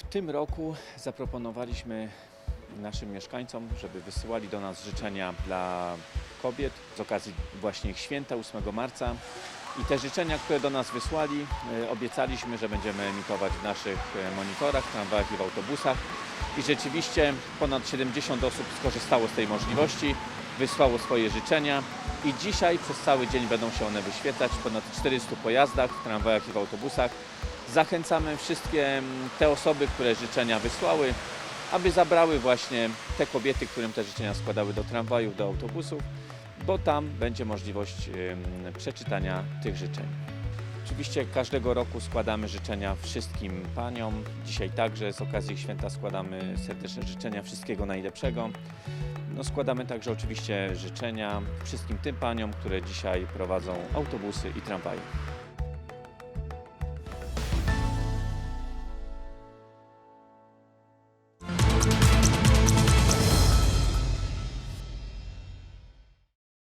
W tym roku zaproponowaliśmy naszym mieszkańcom, żeby wysyłali do nas życzenia dla kobiet z okazji właśnie ich święta 8 marca. I te życzenia, które do nas wysłali, e, obiecaliśmy, że będziemy emitować w naszych e, monitorach, tramwajach i w autobusach. I rzeczywiście ponad 70 osób skorzystało z tej możliwości, wysłało swoje życzenia i dzisiaj przez cały dzień będą się one wyświetlać w ponad 400 pojazdach, tramwajach i w autobusach. Zachęcamy wszystkie mm, te osoby, które życzenia wysłały, aby zabrały właśnie te kobiety, którym te życzenia składały do tramwajów, do autobusów, bo tam będzie możliwość przeczytania tych życzeń. Oczywiście każdego roku składamy życzenia wszystkim paniom. Dzisiaj także z okazji święta składamy serdeczne życzenia wszystkiego najlepszego. No, składamy także oczywiście życzenia wszystkim tym paniom, które dzisiaj prowadzą autobusy i tramwaje.